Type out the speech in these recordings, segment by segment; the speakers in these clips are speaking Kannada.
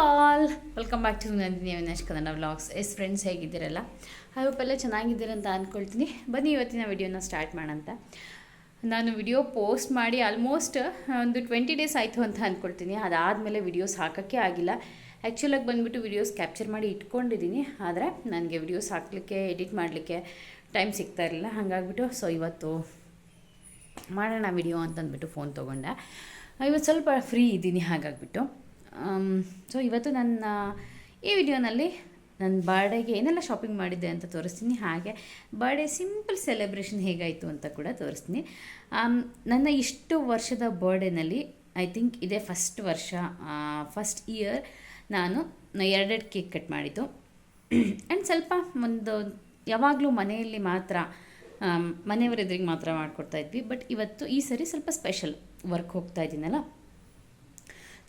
All welcome back to Nandini Avinash Kannada vlogs yes friends ಹೇಗಿದ್ದೀರಲ್ಲ? I hope ಎಲ್ಲ ಚೆನ್ನಾಗಿದ್ದೀರ ಅಂತ ಅಂದ್ಕೊಳ್ತೀನಿ ಬನ್ನಿ ಇವತ್ತಿನ ವಿಡಿಯೋನ ಸ್ಟಾರ್ಟ್ ಮಾಡೋಂತ ನಾನು ವಿಡಿಯೋ ಪೋಸ್ಟ್ ಮಾಡಿ ಆಲ್ಮೋಸ್ಟ್ ಒಂದು ಟ್ವೆಂಟಿ ಡೇಸ್ ಆಯಿತು ಅಂತ ಅಂದ್ಕೊಳ್ತೀನಿ ಅದಾದಮೇಲೆ ವಿಡಿಯೋಸ್ ಹಾಕೋಕ್ಕೆ ಆಗಿಲ್ಲ. ಆ್ಯಕ್ಚುಲಾಗಿ ಬಂದುಬಿಟ್ಟು ವಿಡಿಯೋಸ್ ಕ್ಯಾಪ್ಚರ್ ಮಾಡಿ ಇಟ್ಕೊಂಡಿದ್ದೀನಿ. ಆದರೆ ನನಗೆ ವಿಡಿಯೋಸ್ ಹಾಕಲಿಕ್ಕೆ ಎಡಿಟ್ ಮಾಡಲಿಕ್ಕೆ ಟೈಮ್ ಸಿಗ್ತಾ ಇರಲಿಲ್ಲ. ಹಾಗಾಗ್ಬಿಟ್ಟು ಸೊ ಇವತ್ತು ಮಾಡೋಣ ವಿಡಿಯೋ ಅಂತಂದ್ಬಿಟ್ಟು ಫೋನ್ ತೊಗೊಂಡೆ. ಇವತ್ತು ಸ್ವಲ್ಪ ಫ್ರೀ ಇದ್ದೀನಿ, ಹಾಗಾಗ್ಬಿಟ್ಟು. ಸೊ ಇವತ್ತು ನನ್ನ, ಈ ವಿಡಿಯೋನಲ್ಲಿ ನನ್ನ ಬರ್ಡೇಗೆ ಏನೆಲ್ಲ ಶಾಪಿಂಗ್ ಮಾಡಿದ್ದೆ ಅಂತ ತೋರಿಸ್ತೀನಿ. ಹಾಗೆ ಬರ್ಡೇ ಸಿಂಪಲ್ ಸೆಲೆಬ್ರೇಷನ್ ಹೇಗಾಯಿತು ಅಂತ ಕೂಡ ತೋರಿಸ್ತೀನಿ. ನನ್ನ ಇಷ್ಟು ವರ್ಷದ ಬರ್ಡೇನಲ್ಲಿ ಐ ಥಿಂಕ್ ಇದೇ ಫಸ್ಟ್ ವರ್ಷ ಫಸ್ಟ್ ಇಯರ್ ನಾನು ಎರಡೆರಡು ಕೇಕ್ ಕಟ್ ಮಾಡಿದ್ದು. ಆ್ಯಂಡ್ ಸ್ವಲ್ಪ ಒಂದು, ಯಾವಾಗಲೂ ಮನೆಯಲ್ಲಿ ಮಾತ್ರ ಮನೆಯವರೆದ್ರಿಗೆ ಮಾತ್ರ ಮಾಡಿಕೊಡ್ತಾ ಇದ್ವಿ. ಬಟ್ ಇವತ್ತು ಈ ಸರಿ ಸ್ವಲ್ಪ ಸ್ಪೆಷಲ್ ವರ್ಕ್ ಹೋಗ್ತಾ ಇದ್ದೀನಲ್ಲ?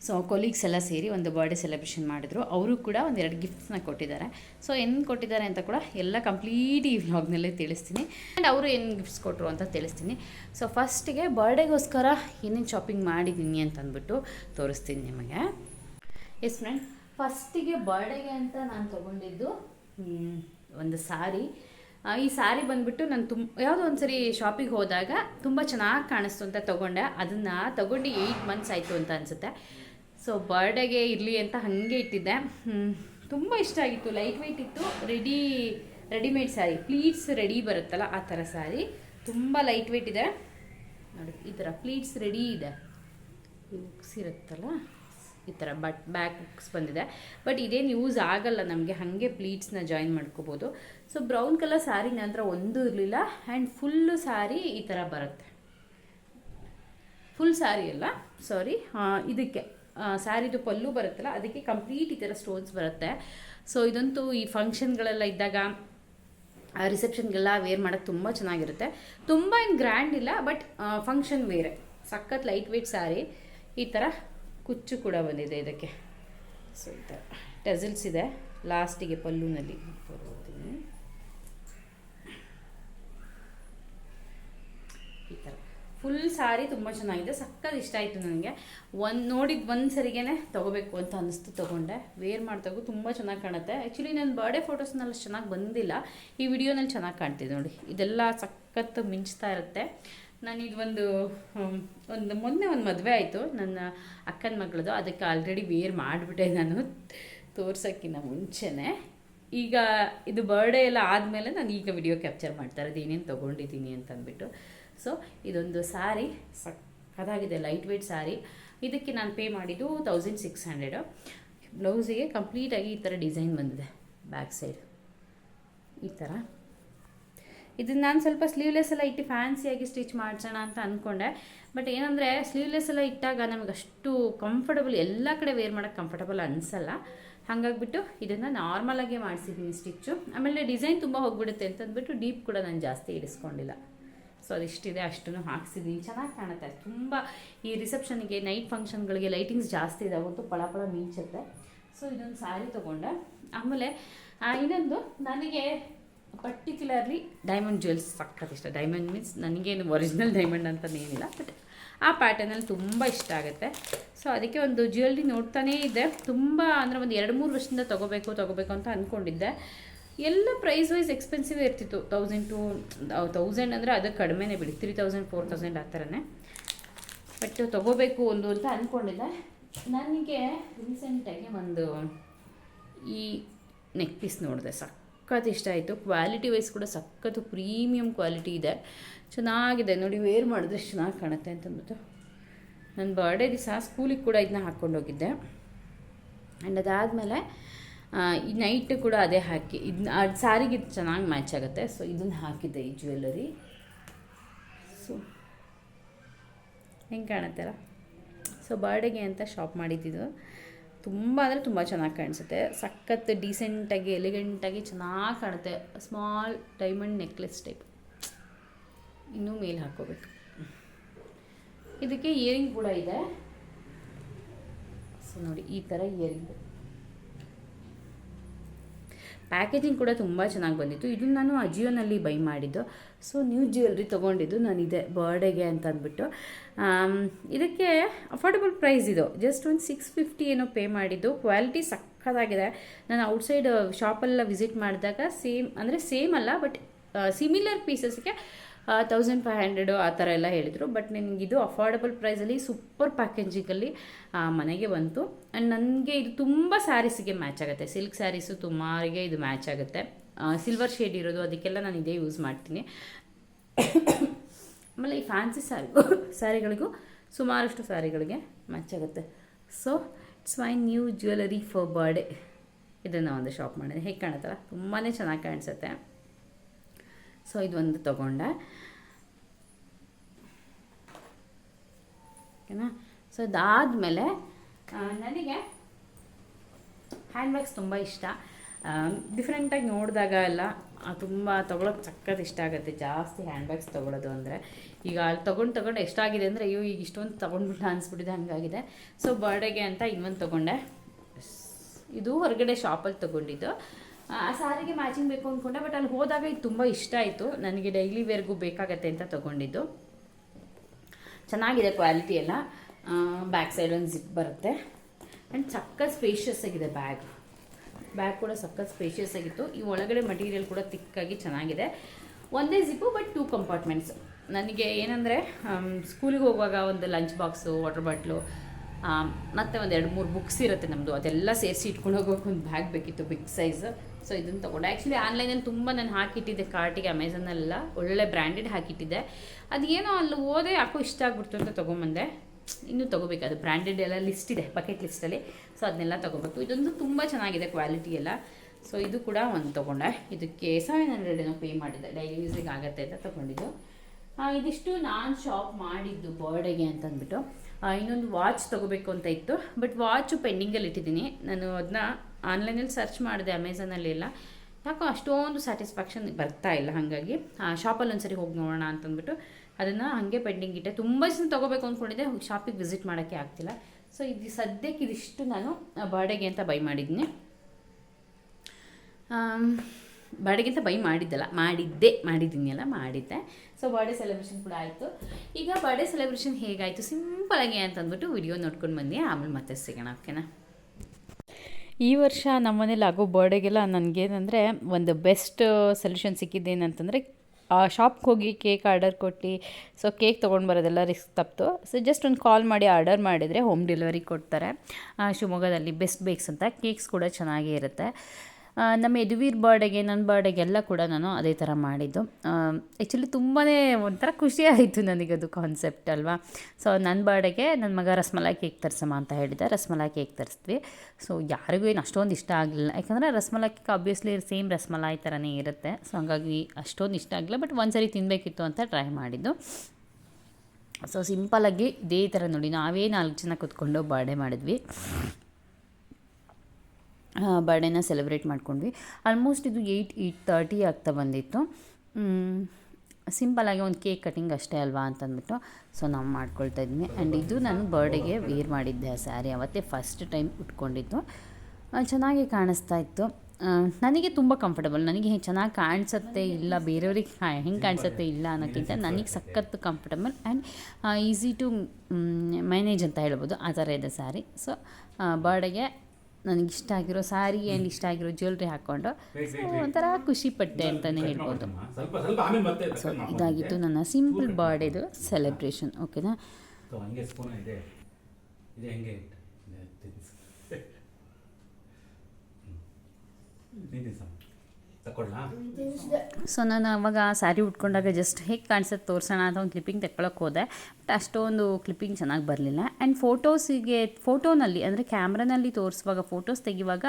ಸೊ ಕೊಲೀಗ್ಸ್ ಎಲ್ಲ ಸೇರಿ ಒಂದು ಬರ್ಡೇ ಸೆಲೆಬ್ರೇಷನ್ ಮಾಡಿದ್ರು. ಅವರು ಕೂಡ ಒಂದೆರಡು ಗಿಫ್ಟ್ಸ್ನ ಕೊಟ್ಟಿದ್ದಾರೆ. ಸೊ ಏನು ಕೊಟ್ಟಿದ್ದಾರೆ ಅಂತ ಕೂಡ ಎಲ್ಲ ಕಂಪ್ಲೀಟ್ ಈ ವ್ಲಾಗ್ನಲ್ಲೇ ತಿಳಿಸ್ತೀನಿ. ಆ್ಯಂಡ್ ಅವರು ಏನು ಗಿಫ್ಟ್ಸ್ ಕೊಟ್ಟರು ಅಂತ ತಿಳಿಸ್ತೀನಿ. ಸೊ ಫಸ್ಟಿಗೆ ಬರ್ಡೇಗೋಸ್ಕರ ಏನೇನು ಶಾಪಿಂಗ್ ಮಾಡಿದ್ದೀನಿ ಅಂತ ಅಂದ್ಬಿಟ್ಟು ತೋರಿಸ್ತೀನಿ ನಿಮಗೆ. ಎಸ್ ಫ್ರೆಂಡ್ ಫಸ್ಟಿಗೆ ಬರ್ಡೇಗೆ ಅಂತ ನಾನು ತೊಗೊಂಡಿದ್ದು ಒಂದು ಸಾರಿ. ಈ ಸಾರಿ ಬಂದ್ಬಿಟ್ಟು ನಾನು ತುಂಬ ಯಾವುದೋ ಒಂದು ಸರಿ ಶಾಪಿಗೆ ಹೋದಾಗ ತುಂಬ ಚೆನ್ನಾಗಿ ಕಾಣಿಸ್ತು ಅಂತ ತೊಗೊಂಡೆ. ಅದನ್ನು ತೊಗೊಂಡು ಏಯ್ಟ್ ಮಂತ್ಸ್ ಆಯಿತು ಅಂತ ಅನಿಸುತ್ತೆ. ಸೊ ಬರ್ಡೇಗೆ ಇರಲಿ ಅಂತ ಹಾಗೆ ಇಟ್ಟಿದ್ದೆ. ತುಂಬ ಇಷ್ಟ ಆಗಿತ್ತು. ಲೈಟ್ ವೆಯ್ಟ್ ಇತ್ತು. Ready readymade sari pleats ready ಬರುತ್ತಲ್ಲ, ಆ ಥರ ಸ್ಯಾರಿ ತುಂಬ ಲೈಟ್ ವೆಯ್ಟ್ ಇದೆ. ನೋಡಿ, ಈ ಥರ ಪ್ಲೀಟ್ಸ್ ರೆಡಿ ಇದೆ. ಈ ಇರುತ್ತಲ್ಲ, ಈ ಥರ ಬಟ್ ಬ್ಯಾಕ್ ಹುಕ್ಸ್ ಬಂದಿದೆ. ಬಟ್ ಇದೇನು ಯೂಸ್ ಆಗಲ್ಲ ನಮಗೆ. ಹಾಗೆ ಪ್ಲೀಟ್ಸ್ನ ಜಾಯಿನ್ ಮಾಡ್ಕೋಬೋದು. ಸೊ ಬ್ರೌನ್ ಕಲರ್ ಸ್ಯಾರಿ ನಂತರ ಒಂದು ಇರಲಿಲ್ಲ. ಆ್ಯಂಡ್ ಫುಲ್ಲು ಸ್ಯಾರಿ ಈ ಥರ ಬರುತ್ತೆ. ಫುಲ್ ಸ್ಯಾರಿ ಅಲ್ಲ? ಸಾರಿ ಇದಕ್ಕೆ. ಸ್ಯಾರಿದು ಪಲ್ಲು ಬರುತ್ತಲ್ಲ, ಅದಕ್ಕೆ ಕಂಪ್ಲೀಟ್ ಈ ಥರ ಸ್ಟೋನ್ಸ್ ಬರುತ್ತೆ. ಸೊ ಇದಂತೂ ಈ ಫಂಕ್ಷನ್ಗಳೆಲ್ಲ ಇದ್ದಾಗ ರಿಸೆಪ್ಷನ್ಗೆಲ್ಲ ವೇರ್ ಮಾಡೋಕ್ಕೆ ತುಂಬ ಚೆನ್ನಾಗಿರುತ್ತೆ. ತುಂಬ ಏನು ಗ್ರ್ಯಾಂಡ್ ಇಲ್ಲ ಬಟ್ ಫಂಕ್ಷನ್ ವೇರೆ ಸಖತ್ ಲೈಟ್ ವೆಯ್ಟ್ ಸ್ಯಾರಿ ಈ ಥರ ಕುಚ್ಚು ಕೂಡ ಬಂದಿದೆ ಇದಕ್ಕೆ. ಸೊ ಈ ಥರ ಟೆಸಲ್ಸ್ ಇದೆ ಲಾಸ್ಟಿಗೆ ಪಲ್ಲುನಲ್ಲಿ ತೋರಿಸ್ತೀನಿ ಈ ಥರ ಫುಲ್ ಸಾರಿ ತುಂಬ ಚೆನ್ನಾಗಿದೆ. ಸಕ್ಕತ್ ಇಷ್ಟ ಆಯಿತು ನನಗೆ. ಒಂದು ನೋಡಿದ ಒಂದು ಸರಿಗೇನೆ ತೊಗೋಬೇಕು ಅಂತ ಅನಿಸ್ತು ತೊಗೊಂಡೆ. ವೇರ್ ಮಾಡ್ತಾಗೂ ತುಂಬ ಚೆನ್ನಾಗಿ ಕಾಣುತ್ತೆ. ಆ್ಯಕ್ಚುಲಿ ನನ್ನ ಬರ್ಡೇ ಫೋಟೋಸ್ನಲ್ಲಿ ಚೆನ್ನಾಗಿ ಬಂದಿಲ್ಲ. ಈ ವಿಡಿಯೋನಲ್ಲಿ ಚೆನ್ನಾಗಿ ಕಾಣ್ತಿದೆ ನೋಡಿ. ಇದೆಲ್ಲ ಸಖತ್ ಮಿಂಚ್ತಾ ಇರುತ್ತೆ. ನಾನು ಇದು ಒಂದು ಒಂದು ಮೊನ್ನೆ ಒಂದು ಮದುವೆ ಆಯಿತು. ನನ್ನ ಅಕ್ಕನ ಮಗಳದು. ಅದಕ್ಕೆ ಆಲ್ರೆಡಿ ವೇರ್ ಮಾಡಿಬಿಟ್ಟೆ ನಾನು. ತೋರ್ಸೋಕ್ಕಿಂತ ಮುಂಚೆನೇ. ಈಗ ಇದು ಬರ್ಡೇ ಎಲ್ಲ ಆದಮೇಲೆ ನಾನು ಈಗ ವಿಡಿಯೋ ಕ್ಯಾಪ್ಚರ್ ಮಾಡ್ತಾ ಇರೋದು ಏನೇನು ತೊಗೊಂಡಿದ್ದೀನಿ ಅಂತಂದ್ಬಿಟ್ಟು. ಸೊ ಇದೊಂದು ಸ್ಯಾರಿ ಸಕ್ಕದಾಗಿದೆ ಲೈಟ್ ವೆಯ್ಟ್ ಸ್ಯಾರಿ ಇದಕ್ಕೆ ನಾನು ಪೇ ಮಾಡಿದ್ದು ತೌಸಂಡ್ ಸಿಕ್ಸ್ ಹಂಡ್ರೆಡು ಬ್ಲೌಸಿಗೆ ಕಂಪ್ಲೀಟಾಗಿ ಈ ಥರ ಡಿಸೈನ್ ಬಂದಿದೆ ಬ್ಯಾಕ್ ಸೈಡ್ ಈ ಥರ ಇದನ್ನು ನಾನು ಸ್ವಲ್ಪ ಸ್ಲೀವ್ಲೆಸ್ ಎಲ್ಲ ಇಟ್ಟು ಫ್ಯಾನ್ಸಿಯಾಗಿ ಸ್ಟಿಚ್ ಮಾಡಿಸೋಣ ಅಂತ ಅಂದ್ಕೊಂಡೆ ಬಟ್ ಏನಂದರೆ ಸ್ಲೀವ್ಲೆಸ್ ಎಲ್ಲ ಇಟ್ಟಾಗ ನಮಗೆ ಅಷ್ಟು ಕಂಫರ್ಟಬಲ್ ಎಲ್ಲ ಕಡೆ ವೇರ್ ಮಾಡೋಕ್ಕೆ ಕಂಫರ್ಟಬಲ್ ಅನಿಸಲ್ಲ. ಹಾಗಾಗ್ಬಿಟ್ಟು ಇದನ್ನು ನಾರ್ಮಲಾಗೆ ಮಾಡಿಸಿದ್ದೀನಿ ಸ್ಟಿಚ್ಚು ಆಮೇಲೆ ಡಿಸೈನ್ ತುಂಬ ಹೋಗ್ಬಿಡುತ್ತೆ ಅಂತಂದ್ಬಿಟ್ಟು ಡೀಪ್ ಕೂಡ ನಾನು ಜಾಸ್ತಿ ಇಡಿಸ್ಕೊಂಡಿಲ್ಲ. ಸೊ ಅದಿಷ್ಟಿದೆ, ಅಷ್ಟನ್ನು ಹಾಕ್ಸಿದ್ದೀನಿ ಚೆನ್ನಾಗಿ ಕಾಣುತ್ತೆ. ತುಂಬ ಈ ರಿಸೆಪ್ಷನ್ಗೆ ನೈಟ್ ಫಂಕ್ಷನ್ಗಳಿಗೆ ಲೈಟಿಂಗ್ಸ್ ಜಾಸ್ತಿ ಇದಾವಂತೂ ಪಳ ಪಳ ಮಿಂಚುತ್ತೆ ಸೊ ಇದೊಂದು ಸ್ಯಾರಿ ತೊಗೊಂಡೆ. ಆಮೇಲೆ ಇನ್ನೊಂದು ನನಗೆ ಪರ್ಟಿಕ್ಯುಲರ್ಲಿ ಡೈಮಂಡ್ ಜ್ಯುವೆಲ್ಸ್ ಸಖತ್ ಇಷ್ಟ. ಡೈಮಂಡ್ ಮೀನ್ಸ್ ನನಗೇನು ಒರಿಜಿನಲ್ ಡೈಮಂಡ್ ಅಂತನೇನಿಲ್ಲ ಬಟ್ ಆ ಪ್ಯಾಟರ್ನಲ್ಲಿ ತುಂಬ ಇಷ್ಟ ಆಗುತ್ತೆ. ಸೊ ಅದಕ್ಕೆ ಒಂದು ಜ್ಯುವೆಲ್ರಿ ನೋಡ್ತಾನೇ ಇದ್ದೆ. ತುಂಬ ಅಂದರೆ ಒಂದು ಎರಡು ಮೂರು ವರ್ಷದಿಂದ ತೊಗೋಬೇಕು ತೊಗೋಬೇಕು ಅಂತ ಅಂದ್ಕೊಂಡಿದ್ದೆ ಎಲ್ಲ ಪ್ರೈಸ್ ವೈಸ್ ಎಕ್ಸ್ಪೆನ್ಸಿವ್ ಇರ್ತಿತ್ತು. ತೌಸಂಡ್ ಟು ತೌಸಂಡ್ ಅಂದರೆ ಅದಕ್ಕೆ ಕಡಿಮೆನೇ ಬಿಡಿ. ತ್ರೀ ತೌಸಂಡ್ ಫೋರ್ ತೌಸಂಡ್ ಆ ಥರನೇ. ಬಟ್ ತೊಗೋಬೇಕು ಒಂದು ಅಂತ ಅಂದ್ಕೊಂಡಿದ್ದೆ ನನಗೆ ರೀಸೆಂಟಾಗಿ ಒಂದು ಈ ನೆಕ್ ಪೀಸ್ ನೋಡಿದೆ ಸಖತ್ ಇಷ್ಟ ಆಯಿತು. ಕ್ವಾಲಿಟಿ ವೈಸ್ ಕೂಡ ಸಖತ್ತು ಪ್ರೀಮಿಯಂ ಕ್ವಾಲಿಟಿ ಇದೆ. ಚೆನ್ನಾಗಿದೆ. ನೋಡಿ ವೇರ್ ಮಾಡಿದ್ರೆ ಚೆನ್ನಾಗಿ ಕಾಣುತ್ತೆ ಅಂತಂದ್ಬಿಟ್ಟು ನನ್ನ ಬರ್ಡೇ ದಿವಸ ಸ್ಕೂಲಿಗೆ ಕೂಡ ಇದನ್ನ ಹಾಕ್ಕೊಂಡೋಗಿದ್ದೆ ಆ್ಯಂಡ್ ಅದಾದಮೇಲೆ ಈ ನೈಟ್ ಕೂಡ ಅದೇ ಹಾಕಿ. ಇದನ್ನ ಅದು ಸಾರಿಗೆ ಇದು ಚೆನ್ನಾಗಿ ಮ್ಯಾಚ್ ಆಗುತ್ತೆ. ಸೊ ಇದನ್ನು ಹಾಕಿದ್ದೆ ಈ ಜ್ಯುವೆಲ್ಲರಿ ಸೊ ಹೆಂಗೆ ಕಾಣುತ್ತಲ್ಲ ಸೊ ಬರ್ಡೇಗೆ ಅಂತ ಶಾಪ್ ಮಾಡಿದ್ದಿದ್ದು ತುಂಬ ಅಂದರೆ ತುಂಬ ಚೆನ್ನಾಗಿ ಕಾಣಿಸುತ್ತೆ. ಸಖತ್ ಡೀಸೆಂಟಾಗಿ ಎಲಿಗೆಂಟಾಗಿ ಚೆನ್ನಾಗಿ ಕಾಣುತ್ತೆ. ಸ್ಮಾಲ್ ಡೈಮಂಡ್ ನೆಕ್ಲೆಸ್ ಟೈಪ್ ಇನ್ನೂ ಮೇಲೆ ಹಾಕೋಬೇಕು ಇದಕ್ಕೆ ಇಯರಿಂಗ್ ಕೂಡ ಇದೆ. ಸೊ ನೋಡಿ, ಈ ಥರ ಇಯರಿಂಗ್ ಪ್ಯಾಕೇಜಿಂಗ್ ಕೂಡ ತುಂಬ ಚೆನ್ನಾಗಿ ಬಂದಿತ್ತು. ಇದನ್ನು ನಾನು ಅಜಿಯೋನಲ್ಲಿ ಬೈ ಮಾಡಿದ್ದು. ಸೊ ನ್ಯೂ ಜ್ಯುವೆಲ್ರಿ ತೊಗೊಂಡಿದ್ದು ನಾನಿದೆ ಬರ್ಡೇಗೆ ಅಂತ ಅಂದ್ಬಿಟ್ಟು ಇದಕ್ಕೆ ಅಫೋರ್ಡಬಲ್ ಪ್ರೈಸ್ ಇದು. ಜಸ್ಟ್ ಒಂದು ಸಿಕ್ಸ್ ಫಿಫ್ಟಿ ಏನೋ ಪೇ ಮಾಡಿದ್ದು. ಕ್ವಾಲಿಟಿ ಸಕ್ಕತ್ತಾಗಿದೆ. ನಾನು ಔಟ್ಸೈಡ್ ಶಾಪಲ್ಲ ವಿಸಿಟ್ ಮಾಡಿದಾಗ ಸೇಮ್ ಅಂದರೆ ಸೇಮ್ ಅಲ್ಲ ಬಟ್ ಸಿಮಿಲರ್ ಪೀಸಸ್ಗೆ ತೌಸಂಡ್ ಫೈವ್ ಹಂಡ್ರೆಡು ಆ ಥರ ಎಲ್ಲ ಹೇಳಿದರು. ಬಟ್ ನಿನಗಿದು ಅಫೋರ್ಡಬಲ್ ಪ್ರೈಸಲ್ಲಿ ಸೂಪರ್ ಪ್ಯಾಕೇಜಿಂಗಲ್ಲಿ ಮನೆಗೆ ಬಂತು. ಆ್ಯಂಡ್ ನನಗೆ ಇದು ತುಂಬ ಸ್ಯಾರೀಸಿಗೆ ಮ್ಯಾಚ್ ಆಗುತ್ತೆ. ಸಿಲ್ಕ್ ಸ್ಯಾರೀಸು ಸುಮಾರಿಗೆ ಇದು ಮ್ಯಾಚ್ ಆಗುತ್ತೆ. ಸಿಲ್ವರ್ ಶೇಡ್ ಇರೋದು, ಅದಕ್ಕೆಲ್ಲ ನಾನು ಇದೇ ಯೂಸ್ ಮಾಡ್ತೀನಿ. ಆಮೇಲೆ ಈ ಫ್ಯಾನ್ಸಿ ಸ್ಯಾರಿಗೂ ಸ್ಯಾರಿಗಳಿಗೂ ಸುಮಾರಷ್ಟು ಸ್ಯಾರಿಗಳಿಗೆ ಮ್ಯಾಚ್ ಆಗುತ್ತೆ. So it's my new jewellery for birthday ಇದನ್ನು ಒಂದು ಶಾಪ್ ಮಾಡಿದೆ. ಹೇಗೆ ಕಾಣುತ್ತಲ್ಲ? ತುಂಬಾ ಚೆನ್ನಾಗಿ ಕಾಣಿಸುತ್ತೆ. ಸೊ ಇದೊಂದು ತೊಗೊಂಡೆ. ಓಕೆನಾ? ಸೊ ಇದಾದಮೇಲೆ ನನಗೆ ಹ್ಯಾಂಡ್ ಬ್ಯಾಗ್ಸ್ ತುಂಬ ಇಷ್ಟ. ಡಿಫ್ರೆಂಟಾಗಿ ನೋಡಿದಾಗ ಎಲ್ಲ ತುಂಬ ತೊಗೊಳಕ್ಕೆ ಸಖತ್ ಇಷ್ಟ ಆಗುತ್ತೆ. ಜಾಸ್ತಿ ಹ್ಯಾಂಡ್ ಬ್ಯಾಗ್ಸ್ ತೊಗೊಳೋದು ಅಂದರೆ. ಈಗ ಅಲ್ಲಿ ತೊಗೊಂಡು ತೊಗೊಂಡು ಎಷ್ಟಾಗಿದೆ ಅಂದರೆ, ಅಯ್ಯೋ, ಈಗ ಇಷ್ಟೊಂದು ತೊಗೊಂಡ್ಬಿಟ್ಟು ಅನಿಸ್ಬಿಟ್ಟಿದೆ, ಹಂಗಾಗಿದೆ. ಸೊ ಬರ್ಡೇಗೆ ಅಂತ ಇನ್ನೊಂದು ತೊಗೊಂಡೆ. ಇದು ಹೊರಗಡೆ ಶಾಪಲ್ಲಿ ತೊಗೊಂಡಿದ್ದು. ಆ ಸಾರಿಗೆ ಮ್ಯಾಚಿಂಗ್ ಬೇಕು ಅಂದ್ಕೊಂಡೆ ಬಟ್ ಅಲ್ಲಿ ಹೋದಾಗ ಇದು ತುಂಬ ಇಷ್ಟ ಆಯಿತು. ನನಗೆ ಡೈಲಿ ವೇರ್ಗೂ ಬೇಕಾಗತ್ತೆ ಅಂತ ತೊಗೊಂಡಿದ್ದು. ಚೆನ್ನಾಗಿದೆ ಕ್ವಾಲಿಟಿ ಎಲ್ಲ. ಬ್ಯಾಕ್ ಸೈಡ್ ಒಂದು ಜಿಪ್ ಬರುತ್ತೆ. ಆ್ಯಂಡ್ ಸಕ್ಕತ್ ಸ್ಪೇಷಿಯಸ್ ಆಗಿದೆ ಬ್ಯಾಗ್ ಬ್ಯಾಗ್ ಕೂಡ ಸಕ್ಕತ್ ಸ್ಪೇಷಿಯಸ್ ಆಗಿತ್ತು. ಈ ಒಳಗಡೆ ಮಟೀರಿಯಲ್ ಕೂಡ ತಿಕ್ಕಾಗಿ ಚೆನ್ನಾಗಿದೆ. ಒಂದೇ ಜಿಪ್ಪು ಬಟ್ ಟೂ ಕಂಪಾರ್ಟ್ಮೆಂಟ್ಸ್ ನನಗೆ ಏನಂದರೆ ಸ್ಕೂಲಿಗೆ ಹೋಗುವಾಗ ಒಂದು ಲಂಚ್ ಬಾಕ್ಸು ವಾಟರ್ ಬಾಟ್ಲು ಮತ್ತು ಒಂದು ಎರಡು ಮೂರು ಬುಕ್ಸ್ ಇರುತ್ತೆ ನಮ್ಮದು ಅದೆಲ್ಲ ಸೇರಿಸಿ ಇಟ್ಕೊಂಡು ಹೋಗೋಕೆ ಒಂದು ಬ್ಯಾಗ್ ಬೇಕಿತ್ತು ಬಿಗ್ ಸೈಜ್ ಸೊ ಇದನ್ನು ತೊಗೊಂಡೆ. ಆ್ಯಕ್ಚುಲಿ ಆನ್ಲೈನಲ್ಲಿ ತುಂಬ ನಾನು ಹಾಕಿಟ್ಟಿದ್ದೆ ಕಾರ್ಟಿಗೆ ಅಮೆಝಾನಲ್ಲ ಒಳ್ಳೆ ಬ್ರ್ಯಾಂಡೆಡ್ ಹಾಕಿಟ್ಟಿದ್ದೆ. ಅದೇನೋ ಅಲ್ಲಿ ಓದೇ ಯಾಕೋ ಇಷ್ಟ ಆಗ್ಬಿಡ್ತು ಅಂತ ತೊಗೊಂಬಂದೆ. ಇನ್ನೂ ತೊಗೋಬೇಕು. ಅದು ಬ್ರ್ಯಾಂಡೆಡ್ ಎಲ್ಲ ಲಿಸ್ಟ್ ಇದೆ ಬಕೆಟ್ ಲಿಸ್ಟಲ್ಲಿ ಸೊ ಅದನ್ನೆಲ್ಲ ತೊಗೋಬೇಕು. ಇದೊಂದು ತುಂಬ ಚೆನ್ನಾಗಿದೆ ಕ್ವಾಲಿಟಿ ಎಲ್ಲ. ಸೊ ಇದು ಕೂಡ ಒಂದು ತೊಗೊಂಡೆ. ಇದಕ್ಕೆ ಸೆವೆನ್ ಹಂಡ್ರೆಡ್ ಏನೋ ಪೇ ಮಾಡಿದ್ದೆ ಡೈಲಿ ಯೂಸಿಗೆ ಆಗುತ್ತೆ ಅಂತ ತೊಗೊಂಡಿದ್ದು. ಇದಿಷ್ಟು ನಾನು ಶಾಪ್ ಮಾಡಿದ್ದು ಬರ್ಡೇಗೆ ಅಂತ ಅಂದ್ಬಿಟ್ಟು. ಇನ್ನೊಂದು ವಾಚ್ ತೊಗೋಬೇಕು ಅಂತ ಇತ್ತು. ಬಟ್ ವಾಚು ಪೆಂಡಿಂಗಲ್ಲಿ ಇಟ್ಟಿದ್ದೀನಿ. ನಾನು ಅದನ್ನ ಆನ್ಲೈನಲ್ಲಿ ಸರ್ಚ್ ಮಾಡಿದೆ, ಅಮೆಝಾನಲ್ಲಿ ಎಲ್ಲ ಯಾಕೋ ಅಷ್ಟೊಂದು ಸ್ಯಾಟಿಸ್ಫ್ಯಾಕ್ಷನ್ ಬರ್ತಾ ಇಲ್ಲ ಹಾಗಾಗಿ. ಆ, ಶಾಪಲ್ಲಿ ಒಂದ್ಸರಿ ಹೋಗಿ ನೋಡೋಣ ಅಂತಂದ್ಬಿಟ್ಟು ಅದನ್ನು ಹಾಗೆ ಪೆಂಡಿಂಗ್ ಇಟ್ಟೆ. ತುಂಬ ಜನ ತೊಗೋಬೇಕು ಅಂದ್ಕೊಂಡಿದ್ದೆ ಶಾಪಿಗೆ ವಿಸಿಟ್ ಮಾಡೋಕ್ಕೆ ಆಗ್ತಿಲ್ಲ. ಸೊ ಇದು ಸದ್ಯಕ್ಕೆ ಇದಿಷ್ಟು ನಾನು ಬರ್ಡೇಗೆ ಅಂತ ಬೈ ಮಾಡಿದ್ದೀನಿ ಅಂತ ಬೈ ಮಾಡಿದ್ದಲ್ಲ, ಮಾಡಿದ್ದೆ, ಮಾಡಿದ್ದೀನಿ ಅಲ್ಲ, ಮಾಡಿದ್ದೆ. ಸೊ ಬರ್ಡೇ ಸೆಲೆಬ್ರೇಷನ್ ಕೂಡ ಆಯಿತು. ಈಗ ಬರ್ಡೇ ಸೆಲೆಬ್ರೇಷನ್ ಹೇಗಾಯಿತು? ಸಿಂಪಲಾಗಿ ಅಂತಂದ್ಬಿಟ್ಟು ವಿಡಿಯೋ ನೋಡ್ಕೊಂಡು ಬಂದು ಆಮೇಲೆ ಮತ್ತೆ ಸಿಗೋಣ ಓಕೆನಾ ಈ ವರ್ಷ ನಮ್ಮನೇಲಿ ಆಗೋ ಬರ್ಡೇಗೆಲ್ಲ ನನಗೇನಂದರೆ ಒಂದು ಬೆಸ್ಟ್ ಸೊಲ್ಯೂಷನ್ ಸಿಕ್ಕಿದ್ದೇನಂತಂದರೆ ಶಾಪ್ಗೆ ಹೋಗಿ ಕೇಕ್ ಆರ್ಡರ್ ಕೊಟ್ಟು ಸೊ ಕೇಕ್ ತೊಗೊಂಡು ಬರೋದೆಲ್ಲ ರಿಸ್ಕ್ ತಪ್ಪಿತು ಸೊ ಜಸ್ಟ್ ಒಂದು ಕಾಲ್ ಮಾಡಿ ಆರ್ಡರ್ ಮಾಡಿದರೆ ಹೋಮ್ ಡೆಲಿವರಿ ಕೊಡ್ತಾರೆ. ಆ, ಶಿವಮೊಗ್ಗದಲ್ಲಿ ಬೆಸ್ಟ್ ಬೇಕ್ಸ್ ಅಂತ ಕೇಕ್ಸ್ ಕೂಡ ಚೆನ್ನಾಗೇ ಇರುತ್ತೆ. ಆ, ನಮ್ಮ ಯದುವೀರ್ ಬರ್ಡೇಗೆ ನನ್ನ ಬರ್ಡೇಗೆಲ್ಲ ಕೂಡ ನಾನು ಅದೇ ಥರ ಮಾಡಿದ್ದು. ಆ್ಯಕ್ಚುಲಿ ತುಂಬಾ ಒಂಥರ ಖುಷಿ ಆಯಿತು ನನಗದು ಕಾನ್ಸೆಪ್ಟ್ ಅಲ್ವಾ? ಸೊ ನನ್ನ ಬರ್ಡೇಗೆ ನನ್ನ ಮಗ ರಸ್ಮಲಾಯಿ ಕೇಕ್ ತರಿಸಮ್ಮ ಅಂತ ಹೇಳಿದ್ದೆ. ರಸ್ಮಲಾಯಿ ಕೇಕ್ ತರಿಸಿದ್ವಿ. ಸೊ ಯಾರಿಗೂ ಏನು ಅಷ್ಟೊಂದು ಇಷ್ಟ ಆಗಲಿಲ್ಲ. ಯಾಕಂದರೆ rasmalai cake obviously same rasmalai ಥರನೇ ಇರುತ್ತೆ. ಸೊ ಹಂಗಾಗಿ ಅಷ್ಟೊಂದು ಇಷ್ಟ ಆಗಲಿಲ್ಲ. ಬಟ್ ಒಂದ್ಸರಿ ತಿನ್ನಬೇಕಿತ್ತು ಅಂತ ಟ್ರೈ ಮಾಡಿದ್ದು. ಸೊ ಸಿಂಪಲಾಗಿ ಇದೇ ಥರ ನೋಡಿ. ನಾವೇ ನಾಲ್ಕು ಜನ ಕೂತ್ಕೊಂಡು ಬರ್ಡೇ ಮಾಡಿದ್ವಿ. ಬರ್ಡೇನ ಸೆಲೆಬ್ರೇಟ್ ಮಾಡ್ಕೊಂಡ್ವಿ. ಆಲ್ಮೋಸ್ಟ್ ಇದು ಏಯ್ಟ್ ಏಯ್ಟ್ ತರ್ಟಿ ಆಗ್ತಾ ಬಂದಿತ್ತು. ಸಿಂಪಲಾಗಿ ಒಂದು ಕೇಕ್ ಕಟಿಂಗ್ ಅಷ್ಟೇ ಅಲ್ವಾ ಅಂತಂದ್ಬಿಟ್ಟು. ಸೊ ನಾವು ಮಾಡ್ಕೊಳ್ತಾ ಇದ್ವಿ. ಆ್ಯಂಡ್ ಇದು ನಾನು ಬರ್ಡೇಗೆ ವೇರ್ ಮಾಡಿದ್ದೆ ಆ ಸ್ಯಾರಿ. ಅವತ್ತೇ ಫಸ್ಟ್ ಟೈಮ್ ಉಟ್ಕೊಂಡಿದ್ದು. ಚೆನ್ನಾಗಿ ಕಾಣಿಸ್ತಾ ಇತ್ತು. ನನಗೆ ತುಂಬ ಕಂಫರ್ಟಬಲ್ ನನಗೆ ಚೆನ್ನಾಗಿ ಕಾಣಿಸುತ್ತೆ ಇಲ್ಲ ಬೇರೆಯವ್ರಿಗೆ ಹೆಂಗೆ ಕಾಣಿಸುತ್ತೆ ಇಲ್ಲ ಅನ್ನೋಕ್ಕಿಂತ ನನಗೆ ಸಖತ್ತು comfortable and easy to manage ಅಂತ ಹೇಳ್ಬೋದು. ಆ ಥರ ಇದೆ ಸ್ಯಾರಿ. ಸೊ ಬರ್ಡೇಗೆ ನನಗೆ ಇಷ್ಟ ಆಗಿರೋ ಸಾರಿ ಆ್ಯಂಡ್ ಇಷ್ಟ ಆಗಿರೋ ಜ್ಯುವೆಲ್ರಿ ಹಾಕ್ಕೊಂಡು ಒಂಥರ ಖುಷಿ ಪಟ್ಟೆ ಅಂತಲೇ ಹೇಳ್ಬೋದು. ಸೊ ಇದಾಗಿತ್ತು ನನ್ನ ಸಿಂಪಲ್ ಬರ್ಡೇದು ಸೆಲೆಬ್ರೇಷನ್ ಓಕೆನಾ ಸೊ ಹಂಗೆ ಸ್ಪೂನ್ ಇದೆ ಇದೆ ಹೆಂಗೆ ಇಟ್ಟು ಇದೆ ತಿನ್ಸು. ಹ್ಮ್. ನೀನ್ ತಿನ್ಸಮ್ಮ. ತಕೊಡ್ಲಾ ಸೊ ನಾನು ಅವಾಗ ಸ್ಯಾರಿ ಉಟ್ಕೊಂಡಾಗ ಜಸ್ಟ್ ಹೇಗೆ ಕಾಣಿಸುತ್ತೆ ತೋರಿಸೋಣ ಅಂತ ಒಂದು ಕ್ಲಿಪ್ಪಿಂಗ್ ತೆಕ್ಕೊಳಕ್ಕೆ ಹೋದೆ. ಬಟ್ ಅಷ್ಟೊಂದು ಕ್ಲಿಪ್ಪಿಂಗ್ ಚೆನ್ನಾಗಿ ಬರಲಿಲ್ಲ. ಆ್ಯಂಡ್ ಫೋಟೋಸಿಗೆ ಫೋಟೋನಲ್ಲಿ ಅಂದರೆ ಕ್ಯಾಮ್ರಾನಲ್ಲಿ ತೋರಿಸುವಾಗ ಫೋಟೋಸ್ ತೆಗೆಯುವಾಗ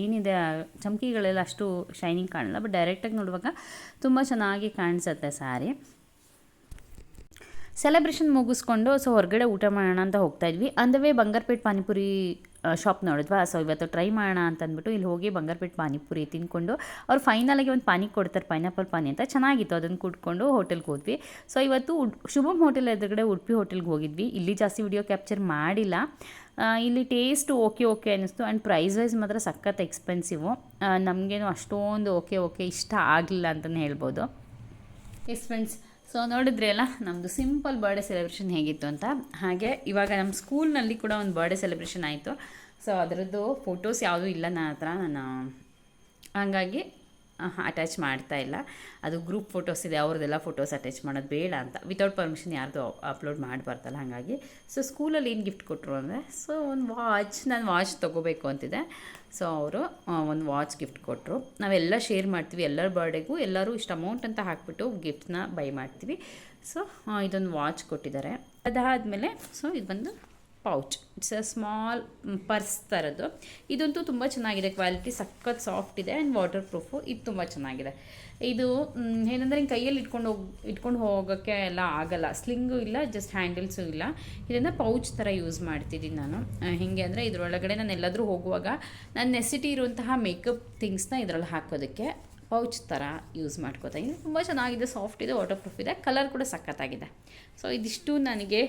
ಏನಿದೆ, ಆ ಚಮಕಿಗಳೆಲ್ಲ ಅಷ್ಟು ಶೈನಿಂಗ್ ಕಾಣಲ್ಲ. ಬಟ್ ಡೈರೆಕ್ಟಾಗಿ ನೋಡುವಾಗ ತುಂಬ ಚೆನ್ನಾಗಿ ಕಾಣಿಸುತ್ತೆ ಸ್ಯಾರಿ ಸೆಲೆಬ್ರೇಷನ್ ಮುಗಿಸ್ಕೊಂಡು ಸೊ ಹೊರಗಡೆ ಊಟ ಮಾಡೋಣ ಅಂತ ಹೋಗ್ತಾ ಇದ್ವಿ. ಅಂದ ವೇ ಬಂಗಾರಪೇಟ್ ಪಾನಿಪುರಿ ಶಾಪ್ ನೋಡಿದ್ವಾ? ಸೊ ಇವತ್ತು ಟ್ರೈ ಮಾಡೋಣ ಅಂತ ಅಂದ್ಬಿಟ್ಟು ಇಲ್ಲಿ ಹೋಗಿ ಬಂಗಾರಪೇಟ್ ಪಾನಿಪುರಿ ತಿಂದ್ಕೊಂಡು, ಅವ್ರು ಫೈನಲಾಗಿ ಒಂದು ಪಾನಿ ಕೊಡ್ತಾರೆ ಪೈನಾಪಲ್ ಪಾನಿ ಅಂತ. ಚೆನ್ನಾಗಿತ್ತು, ಅದನ್ನು ಕುಡ್ಕೊಂಡು ಹೋಟೆಲ್ಗೆ ಹೋದ್ವಿ. ಸೊ ಇವತ್ತು ಶುಭಮ್ ಹೋಟೆಲ್ ಎದುರುಗಡೆ ಉಡುಪಿ ಹೋಟೆಲ್ಗೆ ಹೋಗಿದ್ವಿ. ಇಲ್ಲಿ ಜಾಸ್ತಿ ವಿಡಿಯೋ ಕ್ಯಾಪ್ಚರ್ ಮಾಡಿಲ್ಲ. ಇಲ್ಲಿ ಟೇಸ್ಟ್ ಓಕೆ ಓಕೆ ಅನ್ನಿಸ್ತು. ಆ್ಯಂಡ್ ಪ್ರೈಸ್ ವೈಸ್ ಮಾತ್ರ ಸಖತ್ ಎಕ್ಸ್ಪೆನ್ಸಿವು ನಮಗೇನು ಅಷ್ಟೊಂದು ಓಕೆ ಓಕೆ ಇಷ್ಟ ಆಗಲಿಲ್ಲ ಅಂತಲೇ ಹೇಳ್ಬೋದು. ಎಸ್ ಫ್ರೆಂಡ್ಸ್ ಸೊ ನೋಡಿದ್ರಿ ಅಲ್ಲ ನಮ್ಮದು ಸಿಂಪಲ್ ಬರ್ಡೇ ಸೆಲೆಬ್ರೇಷನ್ ಹೇಗಿತ್ತು ಅಂತ? ಹಾಗೆ ಇವಾಗ ನಮ್ಮ ಸ್ಕೂಲ್ನಲ್ಲಿ ಕೂಡ ಒಂದು ಬರ್ಡೇ ಸೆಲೆಬ್ರೇಷನ್ ಆಯಿತು. ಸೊ ಅದರದ್ದು ಫೋಟೋಸ್ ಯಾವುದೂ ಇಲ್ಲ ನನ್ನ ಹತ್ರ. ನಾನು ಹಾಗಾಗಿ ಅಟ್ಯಾಚ್ ಮಾಡ್ತಾ ಇಲ್ಲ. ಅದು ಗ್ರೂಪ್ ಫೋಟೋಸ್ ಇದೆ, ಅವ್ರದ್ದೆಲ್ಲ ಫೋಟೋಸ್ ಅಟ್ಯಾಚ್ ಮಾಡೋದು ಬೇಡ ಅಂತ. ವಿತೌಟ್ ಪರ್ಮಿಷನ್ ಯಾರ್ದು ಅಪ್ಲೋಡ್ ಮಾಡಬಾರ್ದಲ್ಲ ಹಾಗಾಗಿ. ಸೊ ಸ್ಕೂಲಲ್ಲಿ ಏನು ಗಿಫ್ಟ್ ಕೊಟ್ಟರು ಅಂದರೆ ಸೊ ಒಂದು ವಾಚ್ ನಾನು ವಾಚ್ ತೊಗೋಬೇಕು ಅಂತಿದೆ ಸೊ ಅವರು ಒಂದು ವಾಚ್ ಗಿಫ್ಟ್ ಕೊಟ್ಟರು ನಾವೆಲ್ಲ ಶೇರ್ ಮಾಡ್ತೀವಿ, ಎಲ್ಲರ ಬರ್ಡೇಗೂ ಎಲ್ಲರೂ ಇಷ್ಟು ಅಮೌಂಟ್ ಅಂತ ಹಾಕ್ಬಿಟ್ಟು ಗಿಫ್ಟ್ನ ಬೈ ಮಾಡ್ತೀವಿ. ಸೊ ಇದೊಂದು ವಾಚ್ ಕೊಟ್ಟಿದ್ದಾರೆ. ಅದಾದಮೇಲೆ ಸೊ ಇದು ಬಂದು pouch it's a small purse ಥರದ್ದು ಇದಂತೂ ತುಂಬ ಚೆನ್ನಾಗಿದೆ. ಕ್ವಾಲಿಟಿ ಸಖತ್ ಸಾಫ್ಟ್ ಇದೆ ಆ್ಯಂಡ್ ವಾಟರ್ ಪ್ರೂಫು ಇದು ತುಂಬ ಚೆನ್ನಾಗಿದೆ. ಇದು ಮ್, ಏನಂದರೆ ಹಿಂಗೆ ಕೈಯಲ್ಲಿ ಇಟ್ಕೊಂಡು ಹೋಗಿ ಇಟ್ಕೊಂಡು ಹೋಗೋಕ್ಕೆ ಎಲ್ಲ ಆಗಲ್ಲ. ಸ್ಲಿಂಗು ಇಲ್ಲ ಜಸ್ಟ್ ಹ್ಯಾಂಡಲ್ಸು ಇಲ್ಲ. ಇದನ್ನು ಪೌಚ್ ಥರ ಯೂಸ್ ಮಾಡ್ತಿದ್ದೀನಿ ನಾನು. ಹೇಗೆ ಅಂದರೆ ಇದರೊಳಗಡೆ ನಾನು ಎಲ್ಲಾದರೂ ಹೋಗುವಾಗ ನನ್ನ ನೆಸಿಟಿ ಇರುವಂತಹ ಮೇಕಪ್ ಥಿಂಗ್ಸ್ನ ಇದರಲ್ಲಿ ಹಾಕೋದಕ್ಕೆ. ಪೌಚ್ ಥರ ಯೂಸ್ ಮಾಡ್ಕೋತಾ ಇದ್ದೀನಿ ತುಂಬ ಚೆನ್ನಾಗಿದೆ ಸಾಫ್ಟ್ ಇದೆ ವಾಟರ್ ಪ್ರೂಫ್ ಇದೆ. ಕಲರ್ ಕೂಡ ಸಖತ್ತಾಗಿದೆ. ಸೊ ಇದಿಷ್ಟು ನನಗೆ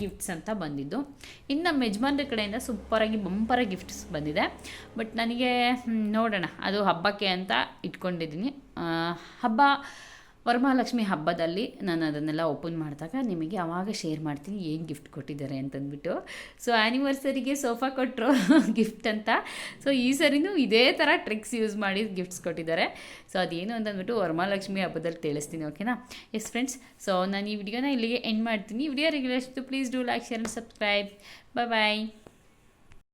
ಗಿಫ್ಟ್ಸ್ ಅಂತ ಬಂದಿದ್ದು. ಇನ್ನು ನಮ್ಮ ಯಜಮಾನ್ರ ಕಡೆಯಿಂದ ಸೂಪರಾಗಿ ಬಂಪರ ಗಿಫ್ಟ್ಸ್ ಬಂದಿದೆ. ಬಟ್ ನನಗೆ ನೋಡೋಣ. ಅದು ಹಬ್ಬಕ್ಕೆ ಅಂತ ಇಟ್ಕೊಂಡಿದ್ದೀನಿ. ಹಬ್ಬ ವರಮಹಾಲಕ್ಷ್ಮಿ ಹಬ್ಬದಲ್ಲಿ ನಾನು ಅದನ್ನೆಲ್ಲ ಓಪನ್ ಮಾಡಿದಾಗ ನಿಮಗೆ ಆವಾಗ ಶೇರ್ ಮಾಡ್ತೀನಿ ಏನು ಗಿಫ್ಟ್ ಕೊಟ್ಟಿದ್ದಾರೆ ಅಂತಂದ್ಬಿಟ್ಟು. ಸೊ ಆ್ಯನಿವರ್ಸರಿಗೆ ಸೋಫಾ ಕೊಟ್ಟರು ಗಿಫ್ಟ್ ಅಂತ. ಸೊ ಈ ಸರಿನೂ ಇದೇ ಥರ ಟ್ರಿಕ್ಸ್ ಯೂಸ್ ಮಾಡಿ ಗಿಫ್ಟ್ಸ್ ಕೊಟ್ಟಿದ್ದಾರೆ. ಸೊ ಅದೇನು ಅಂತಂದ್ಬಿಟ್ಟು ವರಮಹಾಲಕ್ಷ್ಮಿ ಹಬ್ಬದಲ್ಲಿ ತಿಳಿಸ್ತೀನಿ ಓಕೆನಾ ಎಸ್ ಫ್ರೆಂಡ್ಸ್ ಸೊ ನಾನು ಈ ವಿಡಿಯೋನ ಇಲ್ಲಿಗೆ ಎಂಡ್ ಮಾಡ್ತೀನಿ. Video regular please do like share and subscribe bye bye